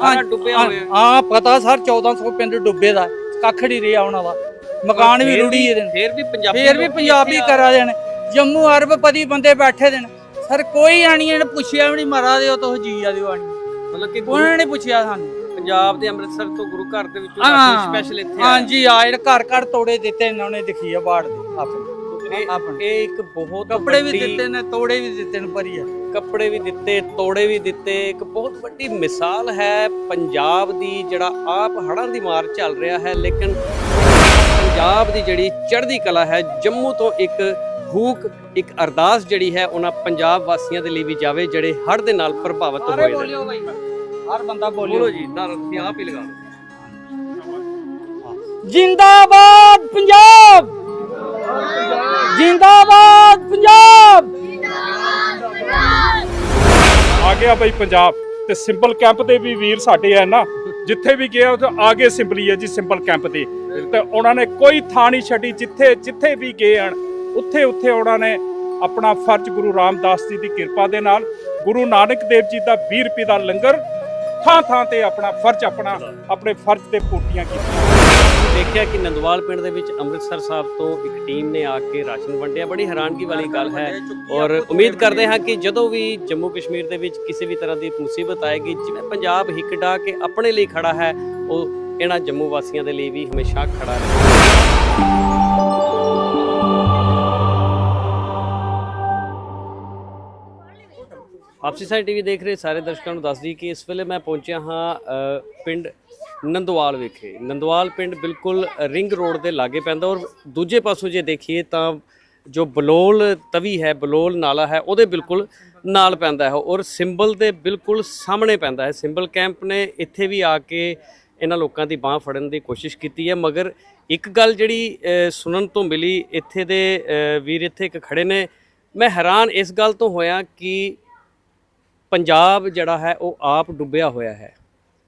ਸਾਰਾ ਡੁੱਬਿਆ ਹੋਇਆ। ਹੈ। ਹਾਂ ਪਤਾ ਸਰ 1400 ਪਿੰਡ ਡੁੱਬੇ ਦਾ। ਕੱਖ ਨਹੀਂ ਰਿਹਾ ਉਹਨਾਂ ਦਾ। ਮਕਾਨ ਵੀ ਫਿਰ ਰੁੜੀ ਇਹਦੇ ਨਾਲ। ਫਿਰ ਵੀ ਪੰਜਾਬੀ ਫੇਰ ਵੀ ਲੋਕ ਪੰਜਾਬੀ ਇੱਥੇ ਆ- ਕਰਾ ਦੇਣ। ਜੰਮੂ ਅਰਬਪਤੀ ਬੰਦੇ ਬੈਠੇ ਦੇਣ। ਸਰ ਕੋਈ ਆਣੀ ਪੁੱਛਿਆ ਵੀ ਨਹੀਂ ਮਰਾ ਦਿਓ ਤੋ ਜੀ ਆ ਦਿਓ ਆਣੀ। ਮਤਲਬ ਕਿ ਗੁਰੂ- ਉਹਨਾਂ ਨੇ ਪੁੱਛਿਆ ਸਾਨੂੰ। ਪੰਜਾਬ ਦੇ ਅੰਮ੍ਰਿਤਸਰ ਤੋਂ ਗੁਰੂ ਘਰ ਦੇ ਵਿੱਚੋਂ ਹਾਂ। ਸਪੈਸ਼ਲ ਇੱਥੇ ਆਇਆ। ਹਾਂਜੀ ਆ ਜਿਹੜੇ ਘਰ ਘਰ ਤੋੜੇ ਦਿੱਤੇ ਇਹਨਾਂ ਨੇ ਦਿਖੀ ਆ ਬਾੜ ਦੇ ਆਪਣੇ ਆਪਣੇ। ਇਹ ਇੱਕ ਬਹੁਤ ਕੱਪੜੇ ਵੀ ਦਿੱਤੇ ਨੇ ਤੋੜੇ ਵੀ ਦਿੱਤੇ ਨੇ ਭਰੀਆ ਕੱਪੜੇ ਵੀ ਦਿੱਤੇ ਤੋੜੇ ਵੀ ਦਿੱਤੇ। ਇੱਕ ਬਹੁਤ ਵੱਡੀ ਮਿਸਾਲ ਹੈ ਪੰਜਾਬ ਦੀ ਜਿਹੜਾ ਆਪ ਹੜ੍ਹਾਂ ਦੀ ਮਾਰ ਚੱਲ ਰਿਹਾ ਹੈ। ਲੇਕਿਨ ਪੰਜਾਬ ਦੀ ਜਿਹੜੀ ਚੜ੍ਹਦੀ ਕਲਾ ਹੈ ਜੰਮੂ ਤੋਂ ਇੱਕ ਹੂਕ ਇੱਕ ਅਰਦਾਸ ਜਿਹੜੀ ਹੈ ਉਹਨਾਂ ਪੰਜਾਬ ਵਾਸੀਆਂ ਦੇ ਲਈ ਵੀ ਜਾਵੇ ਜਿਹੜੇ ਹੜ੍ਹ ਦੇ ਨਾਲ ਪ੍ਰਭਾਵਿਤ ਹੋਏ ਨੇ। ਹਰ ਬੰਦਾ ਬੋਲੋ ਜੀ ਨਾਰਾ ਤੁਸੀਂ ਆਪ ਹੀ ਲਗਾ ਜਿੰਦਾਬਾਦ ਪੰਜਾਬ! ਜਿੰਦਾਬਾਦ ਪੰਜਾਬ। ਆ ਗਿਆ ਬਈ ਪੰਜਾਬ ਤੇ ਸਿੰਬਲ ਕੈਂਪ ਦੇ ਵੀ ਵੀਰ ਸਾਡੇ ਆ ਨਾ, ਜਿੱਥੇ ਵੀ ਗਿਆ ਉੱਥੇ ਆ ਗਏ ਸਿੰਬਲੀ ਹੈ ਜੀ ਸਿੰਬਲ ਕੈਂਪ ਦੇ। ਤੇ ਉਹਨਾਂ ਨੇ ਕੋਈ ਥਾਂ ਨਹੀਂ ਛੱਡੀ, ਜਿੱਥੇ ਜਿੱਥੇ ਵੀ ਗਏ ਹਨ, ਉੱਥੇ ਉੱਥੇ ਉਹਨਾਂ ਨੇ ਆਪਣਾ ਫਰਜ਼ ਗੁਰੂ ਰਾਮਦਾਸ ਜੀ ਦੀ ਕਿਰਪਾ ਦੇ ਨਾਲ ਗੁਰੂ ਨਾਨਕ ਦੇਵ ਜੀ ਦਾ 20 ਰੁਪਏ ਦਾ ਲੰਗਰ ਥਾਂ ਥਾਂ ਤੇ ਆਪਣਾ ਫਰਜ਼ ਆਪਣਾ ਆਪਣੇ ਫਰਜ਼ ਤੇ ਪੂਰਤੀਆਂ ਕੀਤੀਆਂ। ਦੇਖਿਆ ਕਿ ਨੰਦਵਾਲ ਪਿੰਡ ਦੇ ਵਿੱਚ ਅੰਮ੍ਰਿਤਸਰ ਸਾਹਿਬ ਤੋਂ ਇੱਕ ਟੀਮ ਨੇ ਆ ਕੇ ਰਾਸ਼ਨ ਵੰਡਿਆ। ਬੜੀ ਹੈਰਾਨਗੀ ਵਾਲੀ ਗੱਲ ਹੈ ਔਰ ਉਮੀਦ ਕਰਦੇ ਹਾਂ ਕਿ ਜਦੋਂ ਵੀ ਜੰਮੂ ਕਸ਼ਮੀਰ ਦੇ ਵਿੱਚ ਕਿਸੇ ਵੀ ਤਰ੍ਹਾਂ ਦੀ ਮੁਸੀਬਤ ਆਏਗੀ ਜਿਵੇਂ ਪੰਜਾਬ ਹਿੱਕ ਡਾ ਕੇ ਆਪਣੇ ਲਈ ਖੜਾ ਹੈ ਉਹ ਇਹਨਾਂ ਜੰਮੂ ਵਾਸੀਆਂ ਦੇ ਲਈ ਵੀ ਹਮੇਸ਼ਾ ਖੜਾ ਰਹੇ। ਆਪਸੀ ਸਾਈ ਟੀਵੀ ਦੇਖ ਰਹੇ ਸਾਰੇ ਦਰਸ਼ਕਾਂ ਨੂੰ ਦੱਸ ਦਈ ਕਿ ਇਸ ਵੇਲੇ ਮੈਂ ਪਹੁੰਚਿਆ ਹਾਂ ਪਿੰਡ ਨੰਦਵਾਲ ਵਿਖੇ। ਨੰਦਵਾਲ ਪਿੰਡ ਬਿਲਕੁਲ ਰਿੰਗ ਰੋਡ ਦੇ ਲਾਗੇ ਪੈਂਦਾ ਔਰ ਦੂਜੇ ਪਾਸੋਂ ਜੇ ਦੇਖੀਏ ਤਾਂ ਜੋ ਬਲੋਲ ਤਵੀ ਹੈ, ਬਲੋਲ ਨਾਲਾ ਹੈ, ਉਹਦੇ ਬਿਲਕੁਲ ਨਾਲ ਪੈਂਦਾ ਹੈ ਔਰ ਸਿੰਬਲ ਦੇ ਬਿਲਕੁਲ ਸਾਹਮਣੇ ਪੈਂਦਾ ਹੈ। ਸਿੰਬਲ ਕੈਂਪ ਨੇ ਇੱਥੇ ਵੀ ਆ ਕੇ ਇਹਨਾਂ ਲੋਕਾਂ ਦੀ ਬਾਹ ਫੜਨ ਦੀ ਕੋਸ਼ਿਸ਼ ਕੀਤੀ ਹੈ, ਮਗਰ ਇੱਕ ਗੱਲ ਜਿਹੜੀ ਸੁਣਨ ਤੋਂ ਮਿਲੀ ਇੱਥੇ ਦੇ ਵੀਰ ਇੱਥੇ ਇੱਕ ਖੜੇ ਨੇ। ਮੈਂ ਹੈਰਾਨ ਇਸ ਗੱਲ ਤੋਂ ਹੋਇਆ ਕਿ ਪੰਜਾਬ ਜਿਹੜਾ ਹੈ, ਉਹ ਆਪ ਡੁੱਬਿਆ ਹੋਇਆ ਹੈ।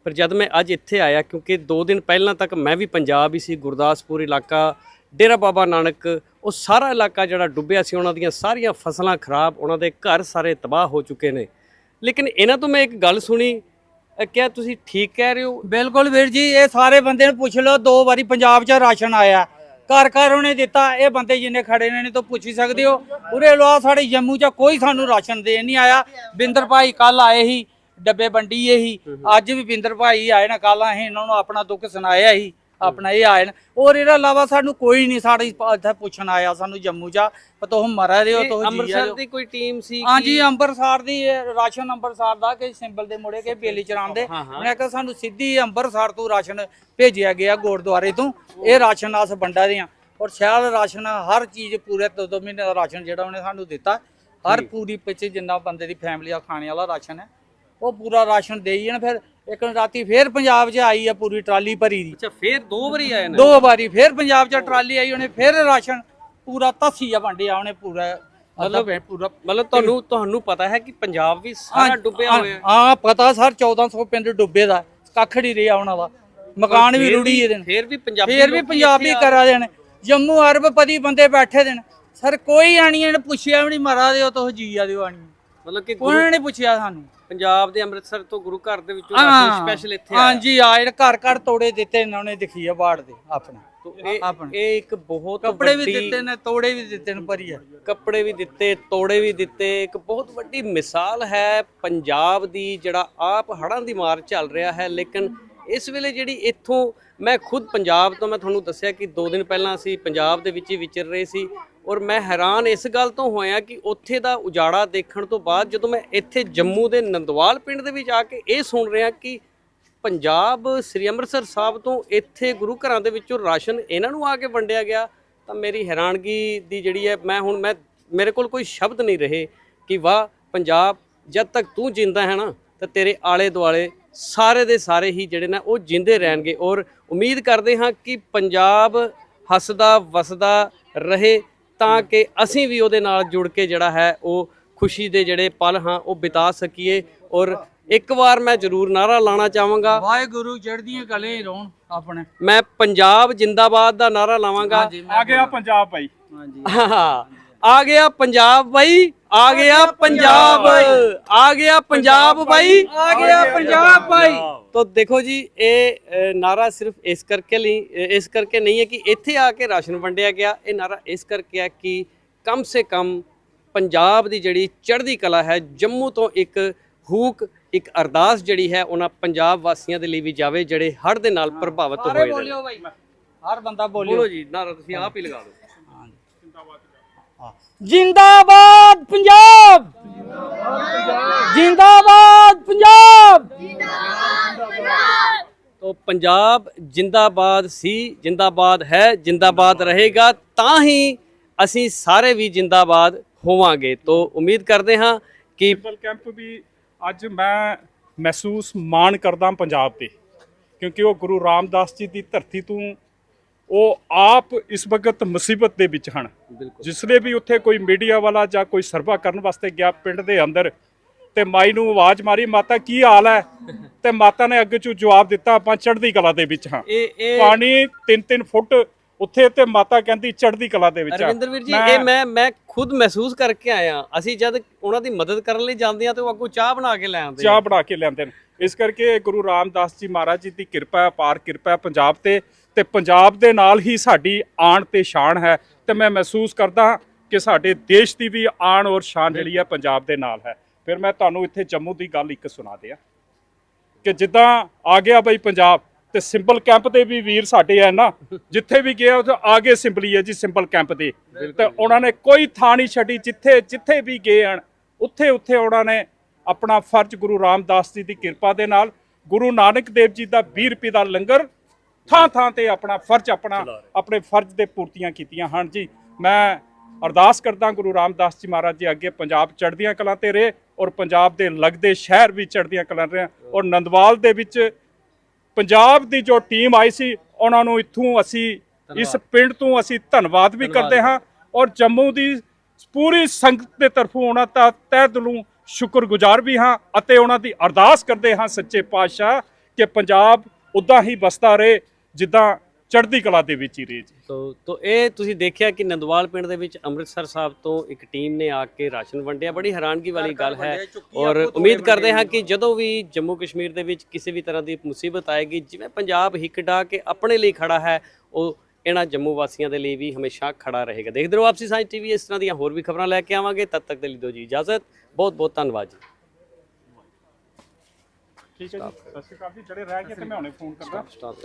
ਪਰ ਜਦ ਮੈਂ ਅੱਜ ਇੱਥੇ ਆਇਆ, ਕਿਉਂਕਿ 2 ਦਿਨ ਪਹਿਲਾਂ ਤੱਕ ਮੈਂ ਵੀ ਪੰਜਾਬ ਹੀ ਸੀ, ਗੁਰਦਾਸਪੁਰ ਇਲਾਕਾ, ਡੇਰਾ ਬਾਬਾ ਨਾਨਕ, ਉਹ ਸਾਰਾ ਇਲਾਕਾ ਜਿਹੜਾ ਡੁੱਬਿਆ ਸੀ, ਉਹਨਾਂ ਦੀਆਂ ਸਾਰੀਆਂ ਫਸਲਾਂ ਖਰਾਬ, ਉਹਨਾਂ ਦੇ ਘਰ ਸਾਰੇ ਤਬਾਹ ਹੋ ਚੁੱਕੇ ਨੇ। ਲੇਕਿਨ ਇਹਨਾਂ ਤੋਂ ਮੈਂ ਇੱਕ ਗੱਲ ਸੁਣੀ ਕਿਹਾ ਤੁਸੀਂ ਠੀਕ ਕਹਿ ਰਹੇ ਹੋ? ਬਿਲਕੁਲ ਵੀਰ ਜੀ, ਇਹ ਸਾਰੇ ਬੰਦੇ ਨੂੰ ਪੁੱਛ ਲਓ, ਦੋ ਵਾਰੀ ਪੰਜਾਬ 'ਚ ਰਾਸ਼ਨ ਆਇਆ। ਘਰ ਘਰ ਉਹਨੇ ਦਿੱਤਾ, ਇਹ ਬੰਦੇ ਜਿੰਨੇ ਖੜੇ ਨੇ ਨੇ ਪੁੱਛ ਹੀ ਸਕਦੇ ਹੋ। ਉਰੇ ਲਵਾ ਸਾਡੇ ਜੰਮੂ 'ਚ, ਕੋਈ ਸਾਨੂੰ ਰਾਸ਼ਨ ਦੇਣ ਨਹੀਂ ਆਇਆ। ਬਿੰਦਰ ਭਾਈ ਕੱਲ ਆਏ ਸੀ, ਡੱਬੇ ਵੰਡੀਏ ਸੀ। ਅੱਜ ਵੀ ਬਿੰਦਰ ਭਾਈ ਆਏ ਨਾ ਕੱਲ ਅਸੀਂ ਇਹਨਾਂ ਨੂੰ ਆਪਣਾ ਦੁੱਖ ਸੁਣਾਇਆ ਸੀ। ਆਪਣਾ ਇਹ ਆਏ ਨੇ। ਔਰ ਇਹਦਾ ਇਲਾਵਾ ਸਾਨੂੰ ਕੋਈ ਨਹੀਂ ਸਾਡੇ ਇੱਥੇ ਪੁੱਛਣ ਆਇਆ ਸਾਨੂੰ ਜੰਮੂ 'ਚ ਪਤੋ ਮਰਾ ਰਹੇ ਹੋ ਤੋ ਜੀ ਅੰਮ੍ਰਿਤਸਰ ਦੀ ਕੋਈ ਟੀਮ ਸੀ ਹਾਂਜੀ ਅੰਮ੍ਰਿਤਸਰ ਦੀ ਰਾਸ਼ਨ ਅੰਮ੍ਰਿਤਸਰ ਦਾ ਕਿ ਸਿੰਬਲ ਦੇ ਮੁੜੇ ਕੇ ਬੇਲੀ ਚਰਾਉਣ ਦੇ। ਮੈਂ ਕਿਹਾ ਸਾਨੂੰ ਸਿੱਧੀ ਅੰਮ੍ਰਿਤਸਰ ਤੋਂ ਰਾਸ਼ਨ ਭੇਜਿਆ ਗਿਆ ਗੁਰਦੁਆਰੇ ਤੋਂ। ਇਹ ਰਾਸ਼ਨ ਆਸ ਵੰਡਾ ਦੇ ਆ। ਔਰ ਸ਼ਾਇਦ ਰਾਸ਼ਨ ਹਰ ਚੀਜ਼ ਪੂਰੇ ਦੋ ਦੋ ਮਹੀਨੇ ਦਾ ਰਾਸ਼ਨ ਜਿਹੜਾ ਉਹਨੇ ਸਾਨੂੰ ਦਿੱਤਾ। ਹਰ ਪੂਰੀ ਪਿੱਛੇ ਜਿੰਨਾ ਬੰਦੇ ਦੀ ਫੈਮਿਲੀ ਆ ਖਾਣੇ ਵਾਲਾ ਰਾਸ਼ਨ ਹੈ ਉਹ ਪੂਰਾ ਰਾਸ਼ਨ ਦੇਈ ਜਾਣ ਫਿਰ ਇੱਕ ਰਾਤੀ ਫੇਰ ਪੰਜਾਬ 'ਚ ਆਈ ਆ ਪੂਰੀ ਟਰਾਲੀ ਭਰੀ ਦੀ। ਅੱਛਾ ਫੇਰ ਦੋ ਵਾਰੀ ਆਏ ਨੇ? ਦੋ ਵਾਰੀ ਫੇਰ ਪੰਜਾਬ 'ਚ ਟਰਾਲੀ ਆਈ ਉਹਨੇ ਫੇਰ ਰਾਸ਼ਨ ਪੂਰਾ ਤਸੀ ਆ ਵੰਡਿਆ ਉਹਨੇ ਪੂਰਾ ਮਤਲਬ ਪੂਰਾ ਮਤਲਬ ਤੁਹਾਨੂੰ ਤੁਹਾਨੂੰ ਪਤਾ ਹੈ ਕਿ ਪੰਜਾਬ ਵੀ ਸਾਰਾ ਡੁੱਬਿਆ ਹੋਇਆ। ਹੈ ਪਤਾ ਸਰ 1400 ਪਿੰਡ ਡੁੱਬੇ ਦਾ ਕੱਖ ਨਹੀਂ ਰਿਹਾ ਉਹਨਾਂ ਦਾ। ਮਕਾਨ ਵੀ ਰੁੜੀ ਇਹਦੇ। ਫਿਰ ਵੀ ਪੰਜਾਬੀ ਫੇਰ ਵੀ ਪੰਜਾਬੀ ਕਰਾ ਦੇਣ। ਜੰਮੂ ਅਰਬਪਤੀ ਬੰਦੇ ਬੈਠੇ ਦੇਣ। ਸਰ ਕੋਈ ਆਣੀ ਪੁੱਛਿਆ ਵੀ ਨਹੀਂ ਮਰਾ ਦਿਓ ਤੋ ਜੀ ਆ ਦਿਓ ਆਣੀ। ਮਤਲਬ ਕਿ ਗੁਰੂ- ਉਹਨਾਂ ਨੇ ਪੁੱਛਿਆ ਸਾਨੂੰ। ਪੰਜਾਬ ਦੇ ਅੰਮ੍ਰਿਤਸਰ ਤੋਂ ਗੁਰੂ ਘਰ ਦੇ ਵਿੱਚੋਂ ਰਾਸ਼ਨ ਸਪੈਸ਼ਲ ਇੱਥੇ ਆਇਆ। ਹਾਂਜੀ ਆ ਜਿਹੜੇ ਘਰ ਘਰ ਤੋੜੇ ਦਿੱਤੇ ਇਹਨਾਂ ਨੇ ਦਿਖੀ ਆ ਬਾੜ ਦੇ ਆਪਣੇ। ਤੋ ਇਹ ਆਪਣੇ। ਇਹ ਇੱਕ ਬਹੁਤ ਕੱਪੜੇ ਵੀ ਵੱਡੀ- ਦਿੱਤੇ ਨੇ ਤੋੜੇ ਵੀ ਦਿੱਤੇ ਨੇ ਭਰੀਆ ਕੱਪੜੇ ਵੀ ਦਿੱਤੇ ਤੋੜੇ ਵੀ ਦਿੱਤੇ ਇੱਕ ਬਹੁਤ ਵੱਡੀ ਮਿਸਾਲ ਹੈ ਪੰਜਾਬ ਦੀ ਜਿਹੜਾ ਆਪ ਹੜ੍ਹਾਂ ਦੀ ਮਾਰ ਚੱਲ ਰਿਹਾ ਹੈ ਲੇਕਿਨ ਇਸ ਵੇਲੇ ਜਿਹੜੀ ਇੱਥੋਂ ਮੈਂ ਖੁਦ ਪੰਜਾਬ ਤੋਂ ਮੈਂ ਤੁਹਾਨੂੰ ਦੱਸਿਆ ਕਿ 2 ਦਿਨ ਪਹਿਲਾਂ ਅਸੀਂ ਪੰਜਾਬ ਦੇ ਵਿੱਚ ਹੀ ਵਿਚਰ ਰਹੇ ਸੀ। ਔਰ ਮੈਂ ਹੈਰਾਨ ਇਸ ਗੱਲ ਤੋਂ ਹੋਇਆ ਕਿ ਉੱਥੇ ਦਾ ਉਜਾੜਾ ਦੇਖਣ ਤੋਂ ਬਾਅਦ ਜਦੋਂ ਮੈਂ ਇੱਥੇ ਜੰਮੂ ਦੇ ਨੰਦਵਾਲ ਪਿੰਡ ਦੇ ਵਿੱਚ ਆ ਕੇ ਇਹ ਸੁਣ ਰਿਹਾ ਕਿ ਪੰਜਾਬ ਸ੍ਰੀ ਅੰਮ੍ਰਿਤਸਰ ਸਾਹਿਬ ਤੋਂ ਇੱਥੇ ਗੁਰੂ ਘਰਾਂ ਦੇ ਵਿੱਚੋਂ ਰਾਸ਼ਨ ਇਹਨਾਂ ਨੂੰ ਆ ਕੇ ਵੰਡਿਆ ਗਿਆ, ਤਾਂ ਮੇਰੀ ਹੈਰਾਨਗੀ ਦੀ ਜਿਹੜੀ ਹੈ, ਮੈਂ ਹੁਣ ਮੈਂ, ਮੇਰੇ ਕੋਲ ਕੋਈ ਸ਼ਬਦ ਨਹੀਂ ਰਹੇ ਕਿ ਵਾਹ, ਪੰਜਾਬ ਜਦ ਤੱਕ ਤੂੰ ਜਿੰਦਾ ਹੈ ਨਾ, ਤਾਂ ਤੇਰੇ ਆਲੇ ਦੁਆਲੇ ਸਾਰੇ ਦੇ ਸਾਰੇ ਹੀ ਜਿਹੜੇ ਨੇ ਉਹ ਜਿੰਦੇ ਰਹਿਣਗੇ। ਔਰ ਉਮੀਦ ਕਰਦੇ ਹਾਂ ਕਿ ਪੰਜਾਬ ਹੱਸਦਾ, ਵਸਦਾ ਰਹੇ ਤਾਂ ਕਿ ਅਸੀਂ ਵੀ ਉਹਦੇ ਨਾਲ ਜੁੜ ਕੇ ਜਿਹੜਾ ਹੈ ਉਹ ਖੁਸ਼ੀ ਦੇ ਜਿਹੜੇ ਪਲ ਹਾਂ ਉਹ ਬਿਤਾ ਸਕੀਏ। ਔਰ ਇੱਕ ਵਾਰ ਮੈਂ ਜ਼ਰੂਰ ਨਾਰਾ ਲਾਣਾ ਚਾਹਾਂਗਾ। ਵਾਹਿਗੁਰੂ ਚੜ੍ਹਦੀਆਂ ਕਲੇ ਹੀ ਰਹਣ ਆਪਣੇ। ਮੈਂ ਪੰਜਾਬ ਜਿੰਦਾਬਾਦ ਦਾ ਨਾਰਾ ਲਾਵਾਂਗਾ। ਆ ਗਿਆ ਪੰਜਾਬ ਭਾਈ। ਹਾਂਜੀ। ਆ ਗਿਆ ਪੰਜਾਬ ਬਾਈ ਆ ਗਿਆ ਪੰਜਾਬ। ਆ ਗਿਆ ਪੰਜਾਬ ਬਾਈ ਆ ਗਿਆ ਪੰਜਾਬ ਭਾਈ। ਤੋ ਦੇਖੋ ਜੀ ਇਹ ਨਾਰਾ ਸਿਰਫ ਇਸ ਕਰਕੇ ਲਈ ਇਸ ਕਰਕੇ ਨਹੀਂ ਹੈ ਕਿ ਇੱਥੇ ਆ ਕੇ ਰਾਸ਼ਨ ਵੰਡਿਆ ਗਿਆ। ਇਹ ਨਾਰਾ ਇਸ ਕਰਕੇ ਹੈ ਕਿ ਕਮ ਸੇ ਕਮ ਪੰਜਾਬ ਦੀ ਜਿਹੜੀ ਚੜ੍ਹਦੀ ਕਲਾ ਹੈ ਜੰਮੂ ਤੋਂ ਇੱਕ ਹੂਕ ਇੱਕ ਅਰਦਾਸ ਜਿਹੜੀ ਹੈ ਉਹਨਾਂ ਪੰਜਾਬ ਵਾਸੀਆਂ ਦੇ ਲਈ ਵੀ ਜਾਵੇ ਜਿਹੜੇ ਹੜ੍ਹ ਦੇ ਨਾਲ ਪ੍ਰਭਾਵਿਤ ਹੋਏ ਨੇ। ਬੋਲਿਓ ਬਾਈ ਹਰ ਬੰਦਾ ਬੋਲਿਓ। ਬੋਲੋ ਜੀ ਨਾਰਾ ਤੁਸੀਂ ਆਪ ਹੀ ਲਗਾ ਦਿਓ। ਜਿੰਦਾਬਾਦ ਪੰਜਾਬ। ਜਿੰਦਾਬਾਦ। ਪੰਜਾਬ। ਤੋ ਪੰਜਾਬ ਜਿੰਦਾਬਾਦ ਸੀ ਜਿੰਦਾਬਾਦ ਹੈ ਜਿੰਦਾਬਾਦ ਰਹੇਗਾ ਤਾਂ ਹੀ ਅਸੀਂ ਸਾਰੇ ਵੀ ਜਿੰਦਾਬਾਦ ਹੋਵਾਂਗੇ। ਤੋ ਉਮੀਦ ਕਰਦੇ ਹਾਂ ਕਿ ਸਿੰਬਲ ਕੈਂਪ ਵੀ ਅੱਜ ਮੈਂ ਮਹਿਸੂਸ ਮਾਣ ਕਰਦਾ ਪੰਜਾਬ ਤੇ ਕਿਉਂਕਿ ਉਹ ਗੁਰੂ ਰਾਮਦਾਸ ਜੀ ਦੀ ਧਰਤੀ ਤੋਂ ਉਹ ਆਪ ਇਸ ਵਕਤ ਮੁਸੀਬਤ ਦੇ ਵਿੱਚ ਹਨ। ਜਿਸਲੇ ਵੀ ਉੱਥੇ ਕੋਈ ਮੀਡੀਆ ਵਾਲਾ ਜਾਂ ਕੋਈ ਸਰਵਾ ਕਰਨ ਵਾਸਤੇ ਗਿਆ ਪਿੰਡ ਦੇ ਅੰਦਰ ਤੇ ਮਾਈ ਨੂੰ ਆਵਾਜ਼ ਮਾਰੀ ਮਾਤਾ ਕੀ ਹਾਲ ਹੈ? ਤੇ ਮਾਤਾ ਨੇ ਅੱਗੇ ਚੋਂ ਜਵਾਬ ਦਿੱਤਾ ਆਪਾਂ ਚੜ੍ਹਦੀ ਕਲਾ ਦੇ ਵਿੱਚ ਹਾਂ। ਇਹ ਇਹ ਪਾਣੀ 3-3 ਫੁੱਟ ਉੱਥੇ ਤੇ ਮਾਤਾ ਕਹਿੰਦੀ ਚੜ੍ਹਦੀ ਕਲਾ ਦੇ ਵਿੱਚ ਆ। ਰਵਿੰਦਰ ਵੀਰ ਜੀ ਇਹ ਮੈਂ ਮੈਂ ਖੁਦ ਮਹਿਸੂਸ ਕਰਕੇ ਆਇਆ। ਅਸੀਂ ਜਦ ਉਹਨਾਂ ਦੀ ਮਦਦ ਕਰਨ ਲਈ ਜਾਂਦੇ ਆ ਤੇ ਉਹ ਅੱਗੋਂ ਚਾਹ ਬਣਾ ਕੇ ਲੈ ਆਉਂਦੇ ਚਾਹ ਬਣਾ ਕੇ ਲਿਆਂਦੇ ਨੇ। ਇਸ ਕਰਕੇ ਗੁਰੂ ਰਾਮਦਾਸ ਜੀ ਮਹਾਰਾਜ ਜੀ ਦੀ ਕਿਰਪਾ ਹੈ ਅਪਾਰ ਕਿਰਪਾ ਹੈ ਪੰਜਾਬ ਤੇ। ਤੇ ਪੰਜਾਬ ਦੇ ਨਾਲ ਹੀ ਸਾਡੀ ਆਣ ਤੇ ਸ਼ਾਨ ਹੈ। ਤੇ ਮੈਂ ਮਹਿਸੂਸ ਕਰਦਾ ਕਿ ਸਾਡੇ ਦੇਸ਼ ਦੀ ਵੀ ਆਣ ਔਰ ਸ਼ਾਨ ਜਿਹੜੀ ਹੈ ਪੰਜਾਬ ਦੇ ਨਾਲ ਹੈ। ਫਿਰ ਮੈਂ ਤੁਹਾਨੂੰ ਇੱਥੇ ਜੰਮੂ ਦੀ ਗੱਲ ਇੱਕ ਸੁਣਾ ਦਿਆਂ ਕਿ ਜਿੱਦਾਂ ਆ ਗਿਆ ਬਈ ਪੰਜਾਬ ਤੇ ਸਿੰਪਲ ਕੈਂਪ ਦੇ ਵੀ ਵੀਰ ਸਾਡੇ ਆ ਨਾ ਜਿੱਥੇ ਵੀ ਗਏ ਉੱਥੇ ਆ ਗਏ ਸਿੰਪਲੀ ਹੈ ਜੀ ਸਿੰਪਲ ਕੈਂਪ ਦੇ ਤੇ ਉਹਨਾਂ ਨੇ ਕੋਈ ਥਾਂ ਨਹੀਂ ਛੱਡੀ ਜਿੱਥੇ ਜਿੱਥੇ ਵੀ ਗਏ ਹਨ ਉੱਥੇ ਉੱਥੇ ਉਹਨਾਂ ਨੇ ਆਪਣਾ ਫਰਜ਼ ਗੁਰੂ ਰਾਮਦਾਸ ਜੀ ਦੀ ਕਿਰਪਾ ਦੇ ਨਾਲ ਗੁਰੂ ਨਾਨਕ ਦੇਵ ਜੀ ਦਾ 20 ਰੁਪਏ ਦਾ ਲੰਗਰ ਥਾਂ ਥਾਂ ਤੇ ਆਪਣਾ ਫਰਜ਼ ਆਪਣਾ ਆਪਣੇ ਫਰਜ਼ ਦੇ ਪੂਰਤੀਆਂ ਕੀਤੀਆਂ ਹਨ ਜੀ। ਮੈਂ ਅਰਦਾਸ ਕਰਦਾ ਗੁਰੂ ਰਾਮਦਾਸ ਜੀ ਮਹਾਰਾਜ ਜੀ ਅੱਗੇ ਪੰਜਾਬ ਚੜ੍ਹਦੀਆਂ ਕਲਾਂ ਤੇ ਰਹੇ। ਔਰ ਪੰਜਾਬ ਦੇ ਲੱਗਦੇ ਸ਼ਹਿਰ ਵੀ ਚੜ੍ਹਦੀਆਂ ਕਲਾਂ ਰਹੇ ਔਰ ਨੰਦਵਾਲ ਦੇ ਵਿੱਚ ਪੰਜਾਬ ਦੀ ਜੋ ਟੀਮ ਆਈ ਸੀ ਉਹਨਾਂ ਨੂੰ ਇੱਥੋਂ ਅਸੀਂ ਇਸ ਪਿੰਡ ਤੋਂ ਅਸੀਂ ਧੰਨਵਾਦ ਵੀ ਕਰਦੇ ਹਾਂ। ਔਰ ਜੰਮੂ ਦੀ ਪੂਰੀ ਸੰਗਤ ਦੇ ਤਰਫੋਂ ਉਹਨਾਂ ਦਾ ਤਹਿ ਦਿਲੋਂ ਸ਼ੁਕਰਗੁਜ਼ਾਰ ਵੀ ਹਾਂ ਅਤੇ ਉਹਨਾਂ ਦੀ ਅਰਦਾਸ ਕਰਦੇ ਹਾਂ ਸੱਚੇ ਪਾਤਸ਼ਾਹ ਕਿ ਪੰਜਾਬ ਉਦਾਂ ਹੀ ਵਸਦਾ ਰਹੇ ਜਿੱਦਾਂ ਚੜ੍ਹਦੀ ਕਲਾ ਦੇ ਵਿੱਚ ਹੀ ਰਹੇ ਜੀ। ਤੋ ਤੋ ਇਹ ਤੁਸੀਂ ਦੇਖਿਆ ਕਿ ਨੰਦਵਾਲ ਪਿੰਡ ਦੇ ਵਿੱਚ ਅੰਮ੍ਰਿਤਸਰ ਸਾਹਿਬ ਤੋਂ ਇੱਕ ਟੀਮ ਨੇ ਆ ਕੇ ਰਾਸ਼ਨ ਵੰਡਿਆ। ਬੜੀ ਹੈਰਾਨਗੀ ਵਾਲੀ ਗੱਲ ਹੈ ਔਰ ਉਮੀਦ ਕਰਦੇ ਹਾਂ ਕਿ ਜਦੋਂ ਵੀ ਜੰਮੂ ਕਸ਼ਮੀਰ ਦੇ ਵਿੱਚ ਕਿਸੇ ਵੀ ਤਰ੍ਹਾਂ ਦੀ ਮੁਸੀਬਤ ਆਏਗੀ ਜਿਵੇਂ ਪੰਜਾਬ ਹਿੱਕ ਡਾ ਕੇ ਆਪਣੇ ਲਈ ਖੜਾ ਹੈ ਉਹ ਇਹਨਾਂ ਜੰਮੂ ਵਾਸੀਆਂ ਦੇ ਲਈ ਵੀ ਹਮੇਸ਼ਾ ਖੜਾ ਰਹੇਗਾ। ਦੇਖਦੇ ਰਹੋ ਆਪਸੀ ਸਾਂਝ ਟੀਵੀ ਇਸ ਤਰ੍ਹਾਂ ਦੀਆਂ ਹੋਰ ਵੀ ਖਬਰਾਂ ਲੈ ਕੇ ਆਵਾਂਗੇ। ਤਦ ਤੱਕ ਦੇ ਲਈ ਦਿਓ ਜੀ ਇਜਾਜ਼ਤ। ਬਹੁਤ ਬਹੁਤ ਧੰਨਵਾਦ ਜੀ। ਠੀਕ ਹੈ ਜੀ। ਸਤਿ ਸ਼੍ਰੀ ਅਕਾਲ ਜੀ। ਜਿਹੜੇ ਰਹਿ ਗਏ ਤੇ ਮੈਂ ਹੁਣੇ ਫੋਨ ਕਰਦਾ। ਸਟਾਪ